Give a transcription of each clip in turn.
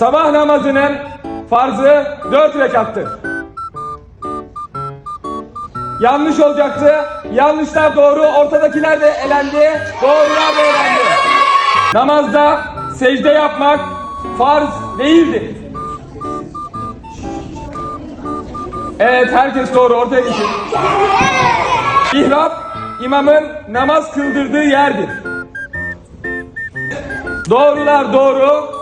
Sabah namazının farzı dört rekattır. Yanlış olacaktı. Yanlışlar doğru. Ortadakiler de elendi. Doğrular da elendi. Namazda secde yapmak farz değildir. Evet herkes doğru ortaya geçin. İhrap imamın namaz kıldırdığı yerdir. Doğrular doğru.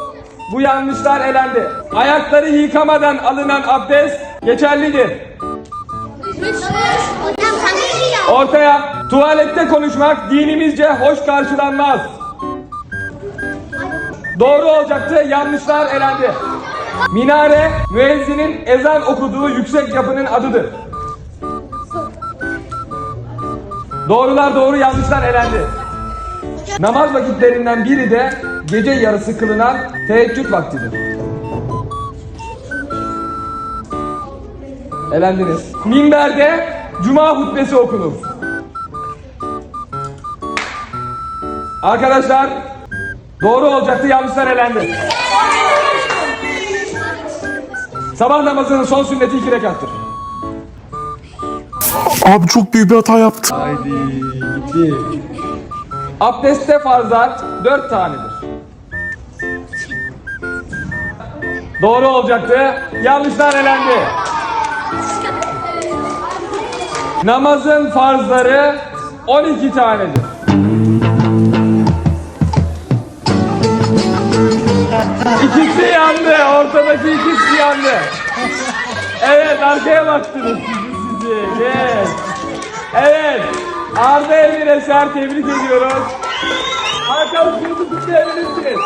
Bu yanlışlar elendi. Ayakları yıkamadan alınan abdest geçerlidir. Ortaya tuvalette konuşmak dinimizce hoş karşılanmaz. Doğru olacaktı, yanlışlar elendi. Minare, müezzinin ezan okuduğu yüksek yapının adıdır. Doğrular doğru, yanlışlar elendi. Namaz vakitlerinden biri de gece yarısı kılınan teheccüd vaktidir. Elendiniz. Minberde cuma hutbesi okunur. Arkadaşlar doğru olacaktı yanlışlar elendi. Sabah namazının son sünneti iki rekattır. Abi çok büyük bir hata yaptım. Haydi gitti. Abdestte farzlar dört tanedir. Doğru olacaktı. Yanlışlar elendi. Namazın farzları 12 tanedir. İkisi yandı. Ortadaki ikisi yandı. Evet arkaya baktınız sizi sizi. Evet. Evet. Arda Emir Eser tebrik ediyoruz. Hakan Kırmızı kutlayabilirsiniz.